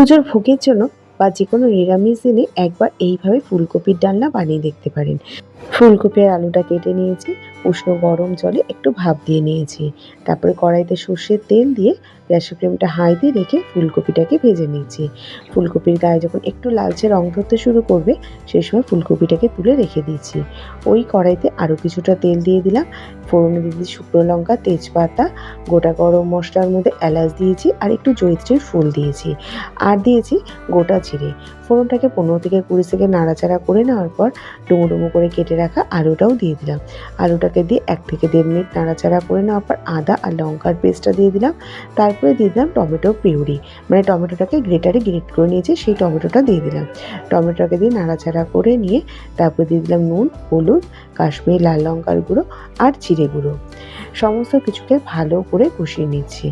পুজোর ভোগের জন্য বা যে কোনো নিরামিষ দিনে একবার এইভাবে ফুলকপির ডালনা বানিয়ে দেখতে পারেন। ফুলকপি আর আলুটা কেটে নিয়েছি, উষ্ণ গরম জলে একটু ভাপ দিয়ে নিয়েছি। তারপরে কড়াইতে সর্ষের তেল দিয়ে গ্যাসের ফ্লেমটা হাই দিয়ে রেখে ফুলকপিটাকে ভেজে নিয়েছি। ফুলকপির গায়ে যখন একটু লালচে রং ধরতে শুরু করবে সেই সময় ফুলকপিটাকে তুলে রেখে দিয়েছি। ওই কড়াইতে আরও কিছুটা তেল দিয়ে দিলাম। ফোড়নে দিয়ে দিয়েছি শুকনো লঙ্কা, তেজপাতা, গোটা গরম মশলার মধ্যে এলাচ দিয়েছি আর একটু জৈত্রীর ফুল দিয়েছি। আর দিয়েছি গোটা জিরে। ফোড়নটাকে পনেরো থেকে কুড়ি সেকেন্ড নাড়াচাড়া করে নেওয়ার পর ডুমো ডুমো করে কেটে রাখা আলুটাও দিয়ে দিলাম। আলুটাকে দিয়ে এক থেকে দেড় মিনিট নাড়াচাড়া করে নেওয়ার পর আদা আর লঙ্কার পেস্টটা দিয়ে দিলাম। তারপরে দিয়ে দিলাম টমেটো পিউরি। মানে টমেটোটাকে গ্রেটারে গ্রেট করে নিয়েছি, সেই টমেটোটা দিয়ে দিলাম। টমেটোটাকে দিয়ে নাড়াচাড়া করে নিয়ে তারপরে দিয়ে দিলাম নুন, হলুদ, কাশ্মীর লাল লঙ্কার গুঁড়ো আর জিরে গুঁড়ো। সমস্ত কিছুকে ভালো করে কষিয়ে নিচ্ছি।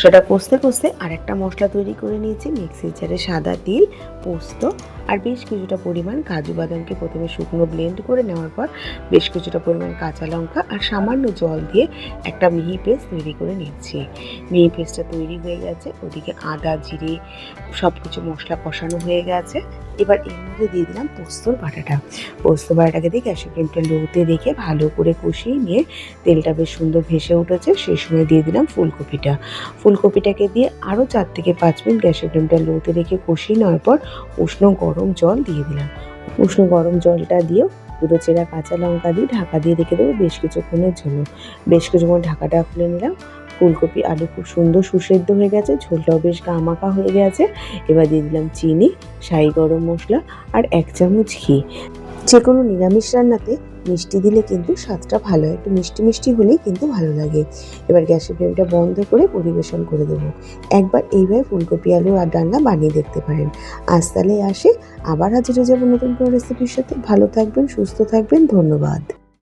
সেটা কষতে কষতে আরেকটা মশলা তৈরি করে নিয়েছি, মিক্সির জারে সাদা তিল, পোস্ত আর বেশ কিছুটা পরিমাণ কাজু বাদামকে প্রথমে শুকনো ব্লেন্ড করে নেওয়ার পর বেশ কিছুটা পরিমাণ কাঁচা লঙ্কা আর সামান্য জল দিয়ে একটা মিহি পেস্ট তৈরি করে নিচ্ছি। মিহি পেস্টটা তৈরি হয়ে গেছে, ওদিকে আদা, জিরে সব কিছু মশলা কষানো হয়ে গেছে। এবার এর মধ্যে দিয়ে দিলাম পোস্তর বাটাটা। পোস্ত বাটাটাকে দিয়ে গ্যাসের ফ্লেমটা লোতে রেখে ভালো করে কষিয়ে নিয়ে তেলটা বেশ সুন্দর ভেসে উঠেছে, সেই সময় দিয়ে দিলাম ফুলকপিটা। ফুলকপিটাকে দিয়ে আরও চার থেকে পাঁচ মিনিট গ্যাসের ফ্লেমটা লোতে রেখে কষিয়ে নেওয়ার পর উষ্ণ গরম জল দিয়ে দিলাম। উষ্ণ গরম জলটা দিয়েও দুটো চেরা কাঁচা লঙ্কা দিয়ে ঢাকা দিয়ে রেখে দেবো বেশ কিছুক্ষণের জন্য। বেশ কিছুক্ষণ ঢাকাটা খুলে নিলাম। ফুলকপি আলু খুব সুন্দর সুসেদ্ধ হয়ে গেছে, ঝোলটাও বেশ গামাকা হয়ে গেছে। এবার দিয়ে দিলাম চিনি, শাহি গরম মশলা আর এক চামচ ঘি। যে কোনো নিরামিষ রান্নাতে মিষ্টি দিলে কিন্তু স্বাদটা ভালো হয় একটু মিষ্টি মিষ্টি হলেই কিন্তু ভালো লাগে। এবার গ্যাসের ফ্লেমটা বন্ধ করে পরিবেশন করে দেবো। একবার এইভাবে ফুলকপি, আলু আর ডান্না বানিয়ে দেখতে পারেন। আজ তাহলে আসে, আবার হাজির যাব নতুন কোনো রেসিপির সাথে। ভালো থাকবেন, সুস্থ থাকবেন, ধন্যবাদ।